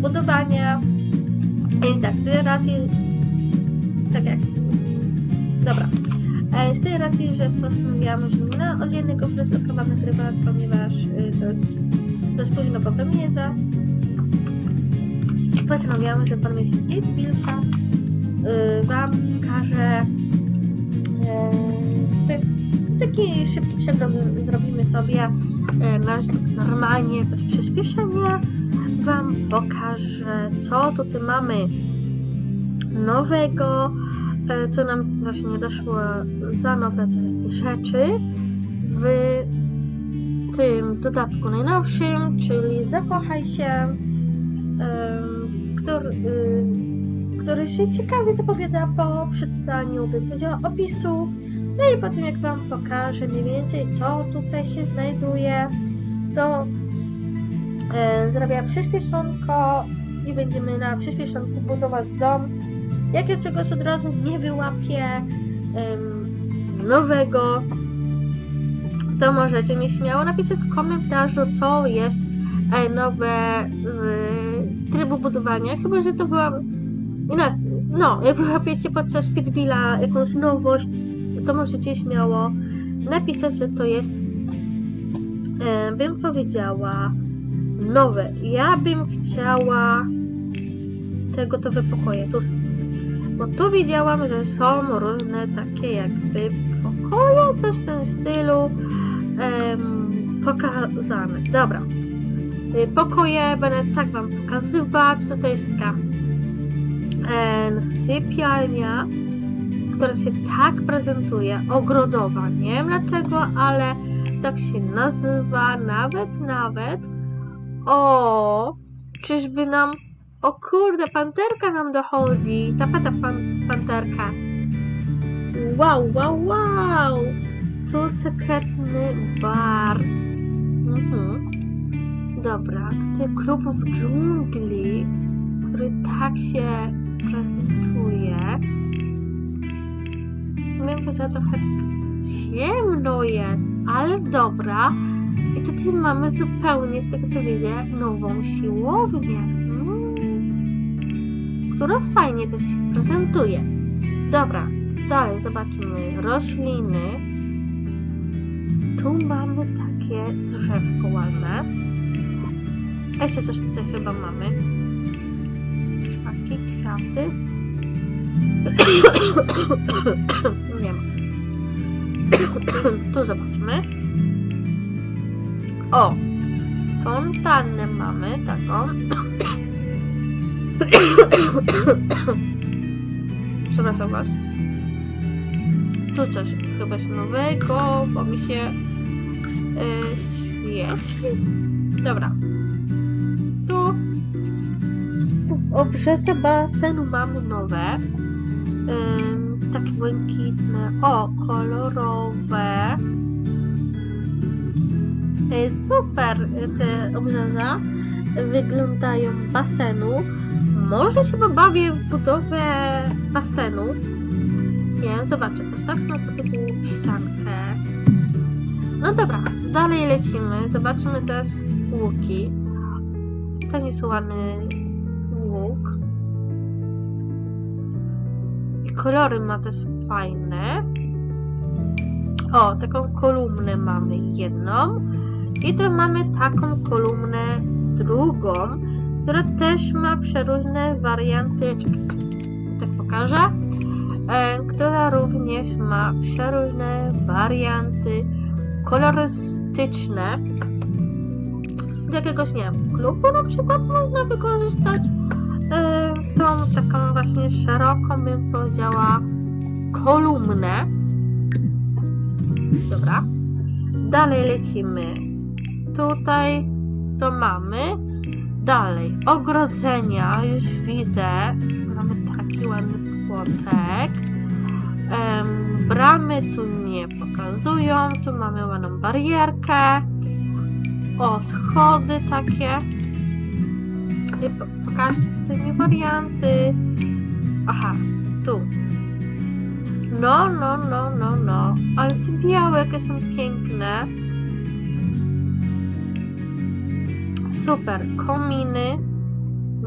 budowania. I tak, z tej racji, tak jak, dobra, E, z tej racji, że postanowiłam, że na oddzielnego frestoka mam nagrywać, ponieważ y, to jest dość późno po premierze, postanowiłam, że pan jest Wilka y, wam e, ty- taki szybki przegląd zrobimy sobie nasz normalnie bez przyspieszenia wam pokażę co tutaj mamy nowego e, co nam właśnie doszło za nowe rzeczy w tym dodatku najnowszym czyli zakochaj się który, który się ciekawie zapowiada po przeczytaniu bym powiedziała opisu. No i po tym jak wam pokażę mniej więcej co tutaj się znajduje to e, przyspieszonko i będziemy na przyspieszonku budować dom. Jak ja czegoś od razu nie wyłapię nowego to możecie mi śmiało napisać w komentarzu co jest e, nowe w trybu budowania. Chyba że to była inaczej no jak wyłapiecie podczas Speedbilla jakąś nowość to możecie śmiało napisać, że to jest, e, bym powiedziała, nowe. Ja bym chciała te gotowe pokoje. Tu, bo tu widziałam, że są różne takie jakby pokoje, coś w tym stylu em, pokazane. Dobra. Y, Pokoje będę tak wam pokazywać. Tutaj jest taka e, sypialnia która się tak prezentuje, ogrodowa. Nie wiem dlaczego, ale tak się nazywa, nawet, nawet. O, czyżby nam, o kurde, panterka nam dochodzi, tapeta pan, panterka. Wow, wow, wow, tu sekretny bar. Mhm. Dobra, tutaj klub w dżungli, który tak się prezentuje bym powiedziała trochę ciemno jest, ale dobra. I tutaj mamy zupełnie, z tego co widzę, nową siłownię, mm, która fajnie też się prezentuje. Dobra, dalej zobaczymy rośliny. Tu mamy takie drzewko ładne. Jeszcze coś tutaj chyba mamy. Kwiaty, kwiaty. Nie ma. tu zobaczmy. O! Fontannę mamy taką. Przepraszam was. Tu coś chyba jest nowego, bo mi się yy, świeci. Dobra. Tu w basenu mamy nowe ym, takie błękitne, o, kolorowe. Y, Super te obrzeża wyglądają basenu. Może się pobawię w budowę basenu. Nie, zobaczę, postawmy sobie tu ściankę. No dobra, dalej lecimy. Zobaczymy teraz łuki. Ten jest ładny łuk. I kolory ma też fajne. O, taką kolumnę mamy jedną. I tu mamy taką kolumnę drugą, która też ma przeróżne warianty. Tak pokażę. E, która również ma przeróżne warianty kolorystyczne. Z jakiegoś, nie wiem, klubu na przykład można wykorzystać e, tą taką właśnie szeroką, bym powiedziała, kolumnę. Dobra. Dalej lecimy. Tutaj to mamy. Dalej, ogrodzenia, już widzę. Mamy taki ładny płotek. Em, bramy tu nie pokazują. Tu mamy ładną barierkę. O, schody takie. Pokażcie tutaj mi warianty. Aha, tu. No, no, no, no, no. Ale te białe, jakie są piękne. Super. Kominy.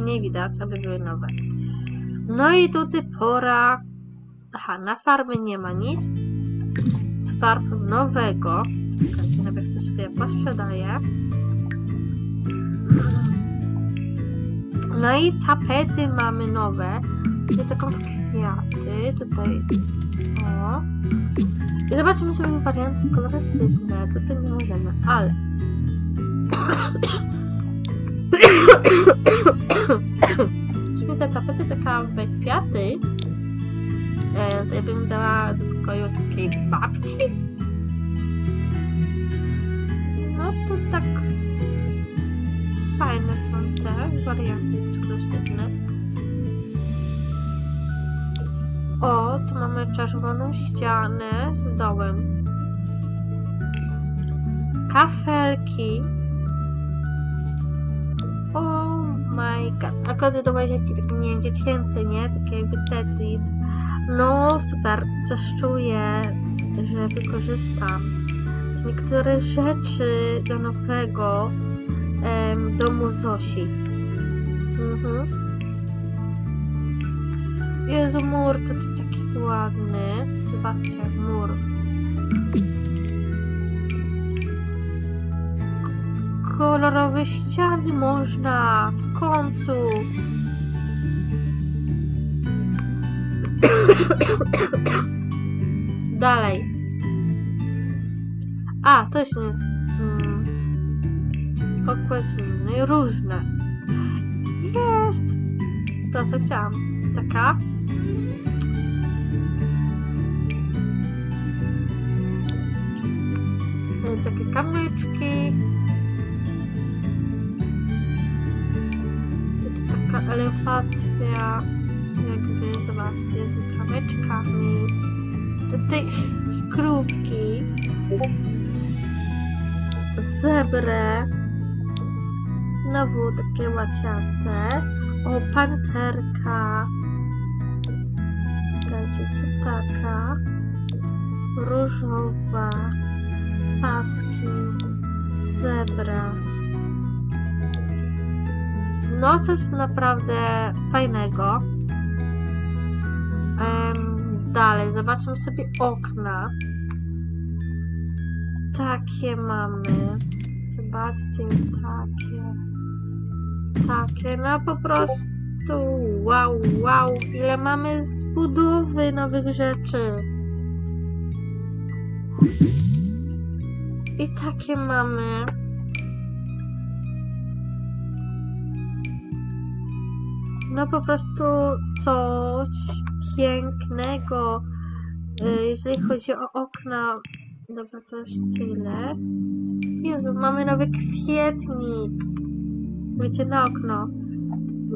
nie widać, aby były nowe. No i tutaj pora... Aha, na farmy nie ma nic. Z farb nowego. Czekajcie, najpierw to sobie posprzedaję. No i tapety mamy nowe. Tutaj taką kwiaty, tutaj o. I zobaczymy sobie warianty kolorystyczne. Tutaj nie możemy, ale Te tapety, te kawy kwiaty. E, to ja bym dała do pokoju takiej babci. No to tak fajne są te warianty kolorystyczne. O, tu mamy czerwoną ścianę z dołem. Kafelki. Oh my god. A kody do łazienki takie, nie dziecięce, nie? Takie jakby Tetris. No super, coś czuję, że wykorzystam niektóre rzeczy do nowego em, domu Zosi. Mhm. Jezu, mur to taki ładny. Zobaczcie, mur. Kolorowe ściany można w końcu. Dalej. A, to jeszcze jest. Hmm. Różne. Jest! To co chciałam. Taka. Y, Takie kamyczki. Elewacja. Jakby, zobaczcie, z kamyczkami. Tutaj skrówki. Zebrę. Znowu takie łaciate. O, panterka. Słuchajcie, tu taka. Różowa. Paski. Zebra. No, coś naprawdę fajnego. Em, dalej, zobaczymy sobie okna. Takie mamy. Zobaczcie, takie. Takie, no po prostu wow, wow, ile mamy z budowy nowych rzeczy. I takie mamy. No po prostu coś pięknego. Y, Jeżeli chodzi o okna, dobra, to już tyle. Jezu, mamy nowy kwietnik. Wiecie, na okno.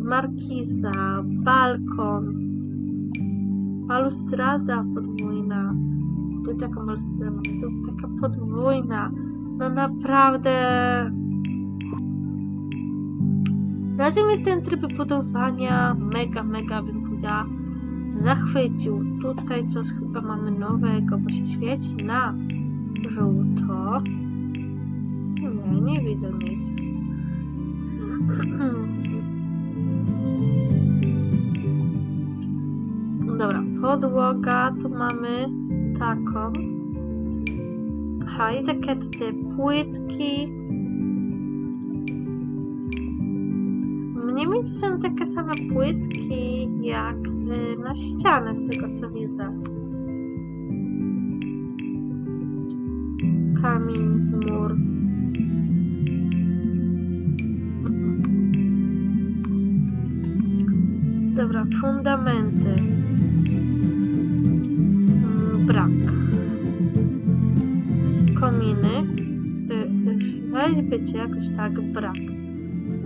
Markiza, balkon, balustrada podwójna. Tu taka balustrada, tu taka podwójna. No naprawdę. Razie mnie ten tryb budowania mega, mega bym powiedziała zachwycił. Tutaj coś chyba mamy nowego, bo się świeci na żółto. Nie, nie widzę nic. Dobra, podłoga tu mamy taką. Aha, i takie tutaj płytki. Więcej są takie same płytki jak y, na ścianę z tego co widzę. Kamień, mur. Dobra, fundamenty. Mm, Brak. Kominy. Y, Weź bycie jakoś tak, brak.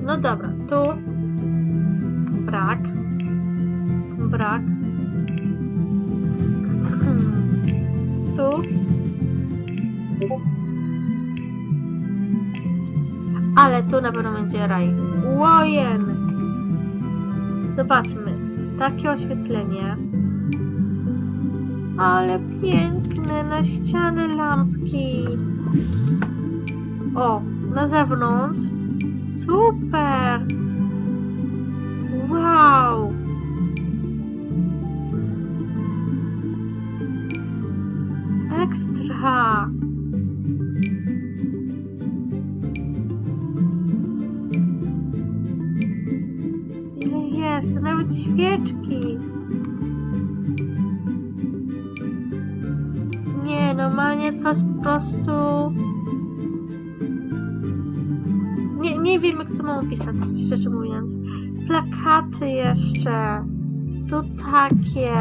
No dobra, tu brak. Brak. Tu. Ale tu na pewno będzie raj. Łojen! Zobaczmy. Takie oświetlenie. Ale piękne na ściany lampki. O, na zewnątrz. Super! Szczerze mówiąc. Plakaty jeszcze. Tu takie.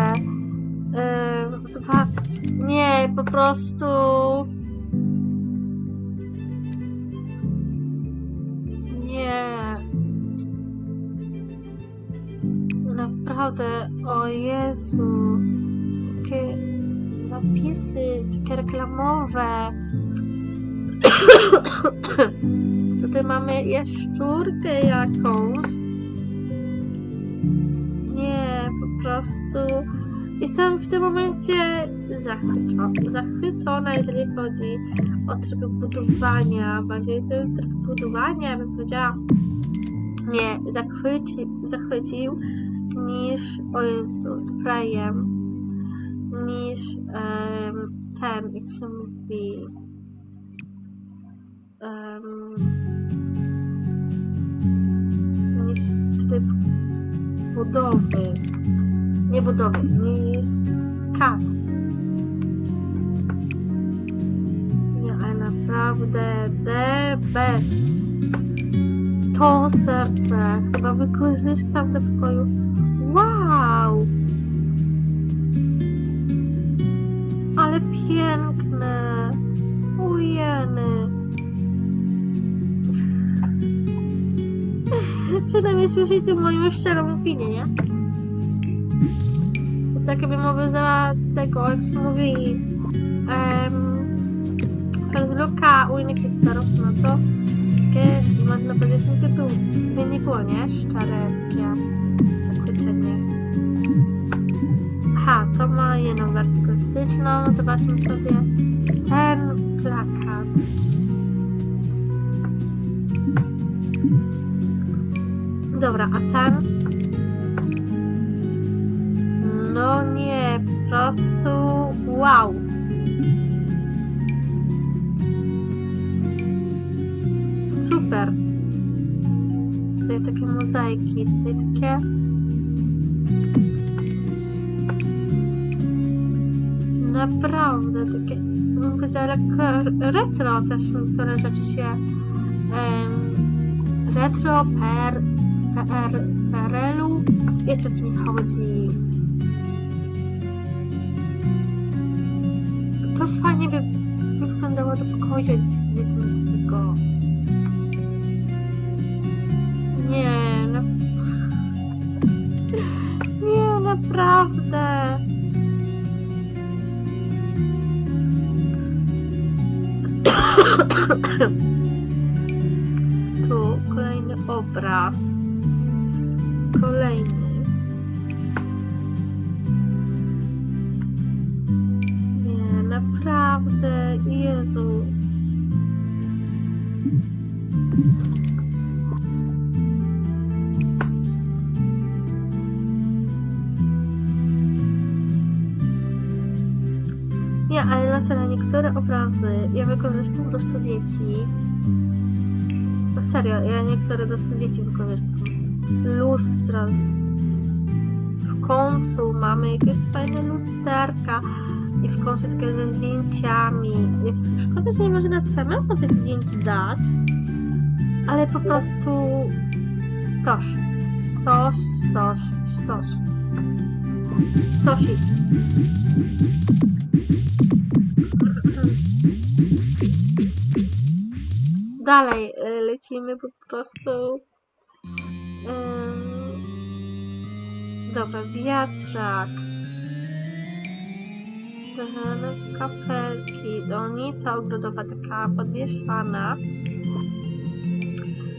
Yy, zobaczcie. Nie, po prostu... Nie. Naprawdę, o Jezu. Takie napisy, takie reklamowe. Tutaj mamy jaszczurkę jakąś. Nie, po prostu jestem w tym momencie zachwycona, zachwycona jeżeli chodzi o tryb budowania. Bardziej ten tryb budowania, bym powiedziała, mnie zachwyci, zachwycił niż, o Jezu, sprayem, niż em, ten, jak się mówi, em, tryb budowy, nie budowy, niż kas. Nie, ale naprawdę best. To serce chyba wykorzystam do pokoju. Wow! Ale piękne. Ujeny. Przynajmniej słyszycie moją szczerą opinię, nie? To tak jakbym owiązała tego, jak się mówi um, Fazluka u innych eksporów, no to takie, można powiedzieć, by, był, by nie było, nie? Szczere takie zakończenie. Aha, to ma jedną wersję turystyczną. Zobaczmy sobie ten plakat. Dobra, a ten? No nie, po prostu wow. Super. Tutaj takie mozaiki, tutaj takie naprawdę takie, bym powiedziała, lekko retro też niektóre rzeczy się em, retro per, perelu wiecie co mi chodzi. To fajnie by, wyglądało do pokoju dziecięcego nie no nie naprawdę do 100 dzieci. No serio, ja niektóre do 100 dzieci wykorzystam. Lustra. W końcu mamy jakieś fajne lusterka. I w końcu takie ze zdjęciami. I Szkoda, że nie można samemu tych zdjęć dać. Ale po prostu stoż. Stoż, stoż, stoż. Stosik. Dalej y, lecimy po prostu. Dobra, wiatrak. Trochę kapelki, donica ogrodowa taka podwieszana.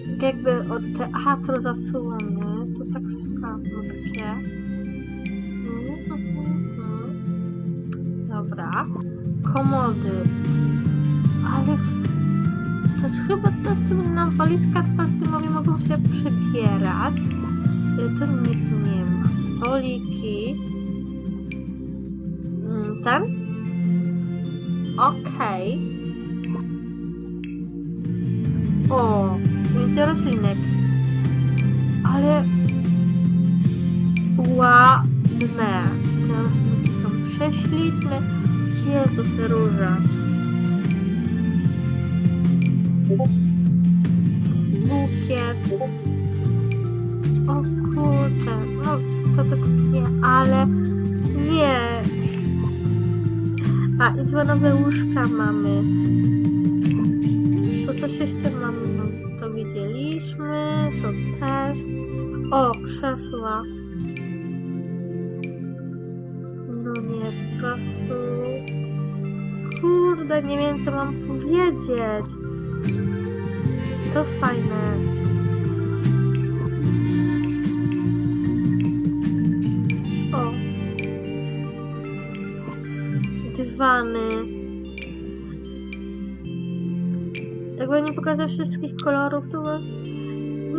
Tak jakby od teatru zasłony. Tu tak samo takie. Mhm. Dobra. Komody. Ale jest chyba ta słynna walizka z sosimowi mogą się przebierać. Y, Tu nic nie ma. Stoliki. Mm, Ten? Okej. O, będzie roślinek. Ale ładne. Te roślinki są prześliczne. Jezu, te róże. Bukiet. O kurczę, no to tak nie, ale nie. A i dwa nowe łóżka mamy. To coś jeszcze mamy, no to widzieliśmy, to też. O, krzesła. No nie, po prostu... Kurde, nie wiem co mam powiedzieć. To fajne. O. Dywany. Jakby nie pokazał wszystkich kolorów, to was...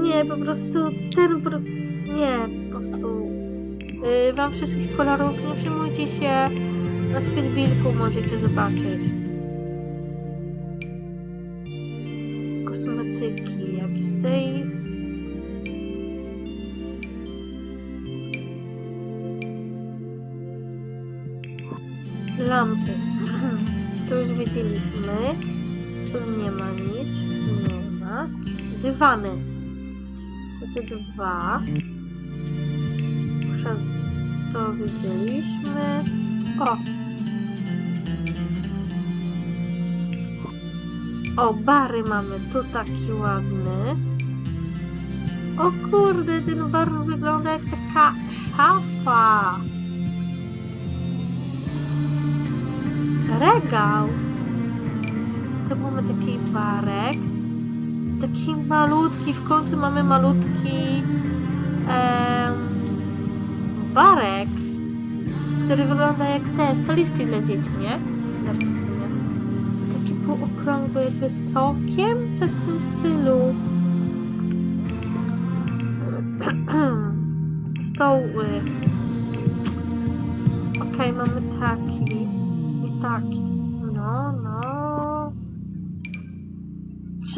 Nie, po prostu ten... Pro... Nie, po prostu... Yy, wam wszystkich kolorów nie przejmujcie się. Na Speedbilku możecie zobaczyć. Te dwa. Muszę... To widzieliśmy. O! O, bary mamy. Tu taki ładny. O kurde, ten bar wygląda jak taka szafa. Regał. To mamy taki barek. Taki malutki, w końcu mamy malutki em, barek, który wygląda jak te stoliczki dla dzieci, nie? Taki półokrągły, jakby sokiem, coś w tym stylu. Stoły. Okej, mamy taki i taki. No,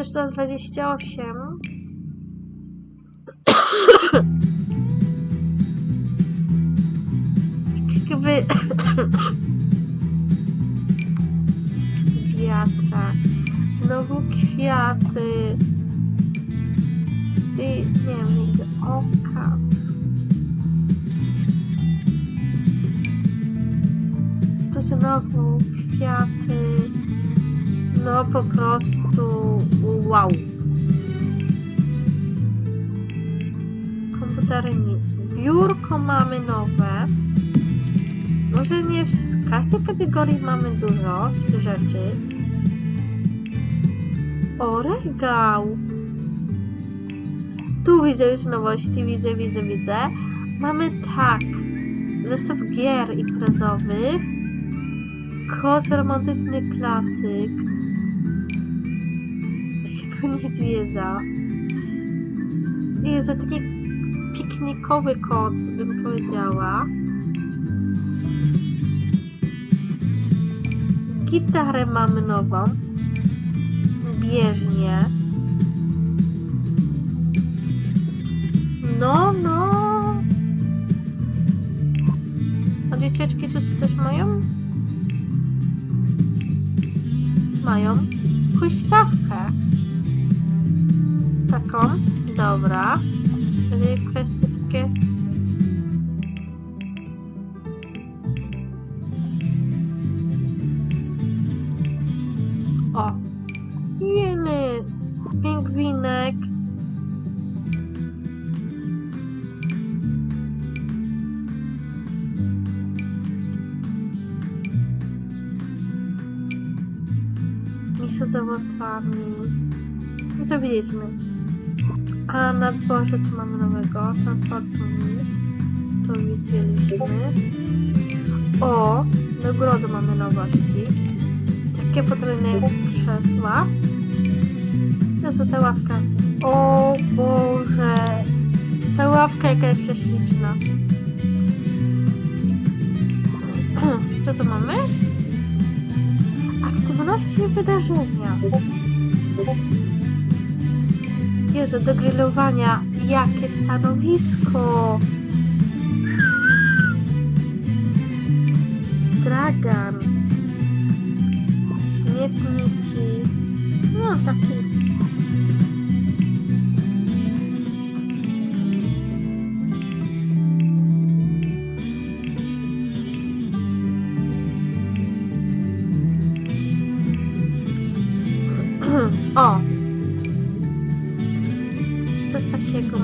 328. Jakby... Wiatrak. Znowu kwiaty. I nie wiem, oka. To znowu kwiaty. No po prostu wow. Komputery nic. Biurko mamy nowe. Może nie w każdej kategorii mamy dużo rzeczy. O, regał. Tu widzę już nowości, widzę, widzę, widzę. Mamy tak. Zestaw gier imprezowych. Kos romantyczny klasyk. Niedźwiedzia. Jest to taki piknikowy koc, bym powiedziała. Gitarę mamy nową. Bieżnie. No, no. A dzieciaczki coś też mają? Mają huśtawkę. Taką. Dobra. Czyli kwestie takie... O! Jeny! Pingwinek. Miso z owocami. No to widzieliśmy. A na dworze co mamy nowego? Transportu nic. To widzieliśmy. O! Do ogrodu mamy nowości. Takie potrójne krzesła. Jezu, ta ławka. O Boże! Ta ławka jaka jest prześliczna. Co tu mamy? Aktywności wydarzenia. Jezu, do grillowania. Jakie stanowisko! Stragan. Śmietniki. No, taki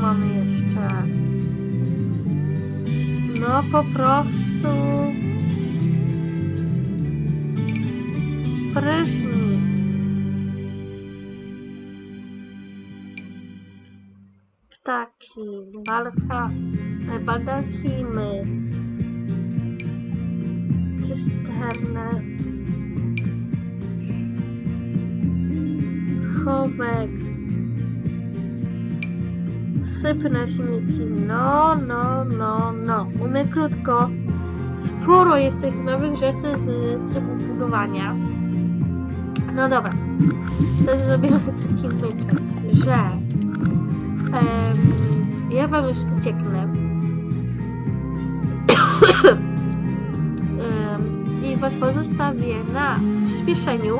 mamy jeszcze. No po prostu prysznic. Ptaki, balcha, e, baldachimy, cysternę, schowek, syp na śmieci. No, no, no, no. Umie krótko. Sporo jest tych nowych rzeczy z trybu budowania. No dobra. To zrobimy taki myk, że em, ja wam już ucieknę. I was pozostawię na przyspieszeniu.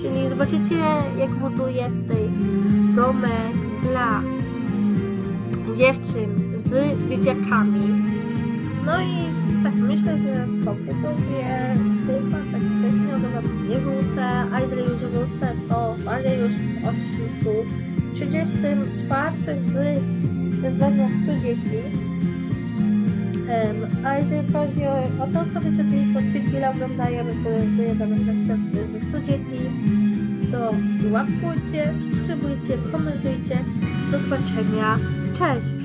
Czyli zobaczycie jak buduję tutaj domek dla dziewczyn z dzieciakami. No i tak myślę, że po budowie chyba tak zbytnio do Was nie wrócę, a jeżeli już wrócę, to bardziej już w odcinku 34 z wyzwania 100 dzieci. Em, a jeżeli chodzi o, o to osoby, co tylko Speedkilla oglądają, wykorzystuje danych ze 100 dzieci, to łapkujcie, subskrybujcie, komentujcie. Do zobaczenia. Cześć!